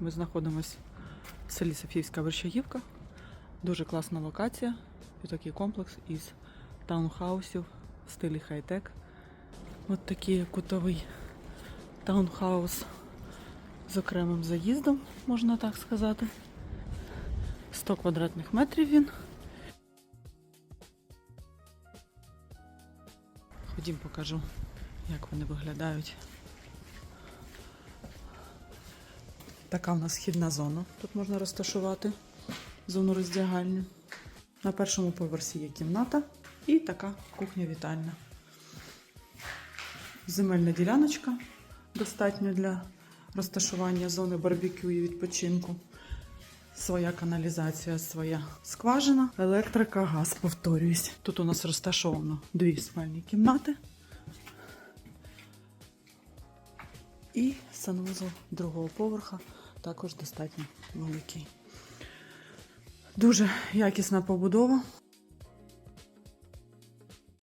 Ми знаходимося в селі Софіївська Вершагівка. Дуже класна локація. І такий комплекс із таунхаусів в стилі хай-тек. От такий кутовий таунхаус з окремим заїздом, можна так сказати. 100 квадратних метрів він. Ходім покажу, як вони виглядають. Така в нас східна зона. Тут можна розташувати зону роздягальні. На першому поверсі є кімната і така кухня-вітальня. Земельна діляночка достатньо для розташування зони барбекю і відпочинку. Своя каналізація, своя скважина, електрика, газ, повторююсь. Тут у нас розташовано дві спальні кімнати. І санвузол другого поверха також достатньо великий. Дуже якісна побудова.